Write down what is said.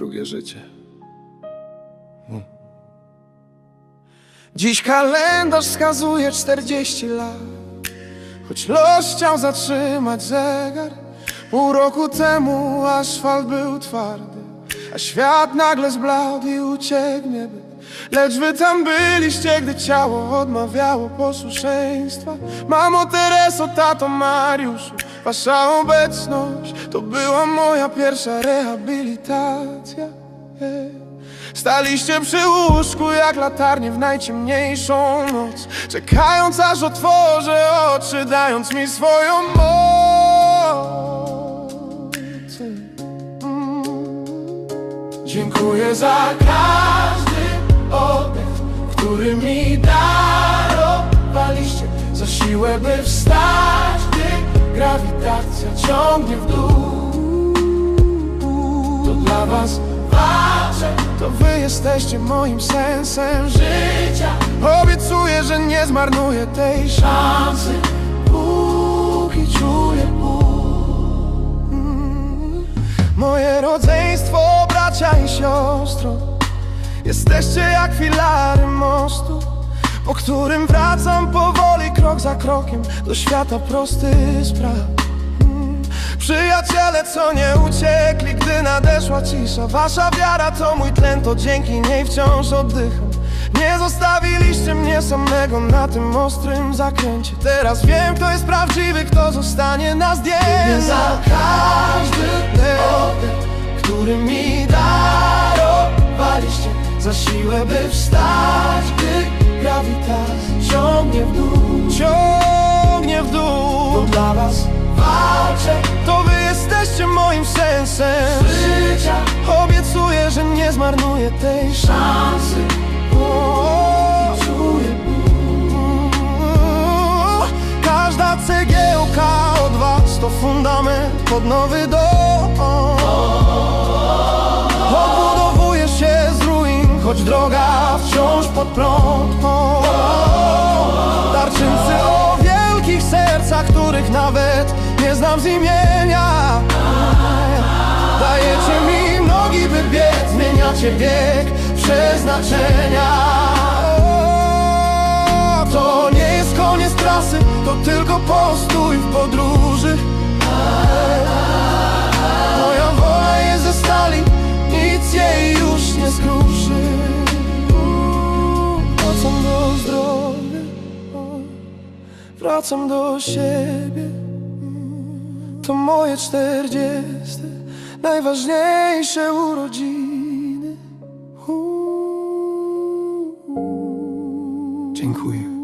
drugie życie. Dziś kalendarz wskazuje 40 lat Choć los chciał zatrzymać zegar Pół roku temu asfalt był twardy A świat nagle zbladł i uciekł Lecz wy tam byliście, gdy ciało odmawiało posłuszeństwa Mamo Tereso, tato Mariuszu Wasza obecność to była moja pierwsza rehabilitacja. Staliście przy łóżku jak latarnie w najciemniejszą noc Czekając aż otworzę oczy, dając mi swoją moc Mm. Dziękuję za każdy oddech, który mi darowaliście Za siłę, by wstać, gdy grawitacja ciągnie w dół To dla was walczę, to wy jesteście moim sensem życia Obiecuję, że nie zmarnuję tej szansy Póki czuję ból. Moje rodzeństwo, bracia i siostro Jesteście jak filary mostu Po którym wracam powoli, krok za krokiem Do świata prostych spraw. Przyjaciele, co nie uciekli, gdy nadeszła cisza. Wasza wiara to mój tlen, to dzięki niej wciąż oddycham. Nie zostawiliście mnie samego na tym ostrym zakręcie. Teraz wiem, kto jest prawdziwy, kto zostanie na zdjęciu. Za każdy Za siłę, by wstać, gdy grawitacja ciągnie w dół. Ciągnie w dół. To dla was walczę. To wy jesteście moim sensem. Życia. Obiecuję, że nie zmarnuję tej szansy. O, Czuję. Każda cegiełka od was to fundament pod nowy dom choć droga wciąż pod prąd Darczyńcy o wielkich sercach, których nawet nie znam z imienia. Dajecie mi nogi, by biec, zmieniacie bieg przeznaczenia. To nie jest koniec trasy, to tylko postój w podróży wracam do siebie. To moje czterdzieste, najważniejsze urodziny. Dziękuję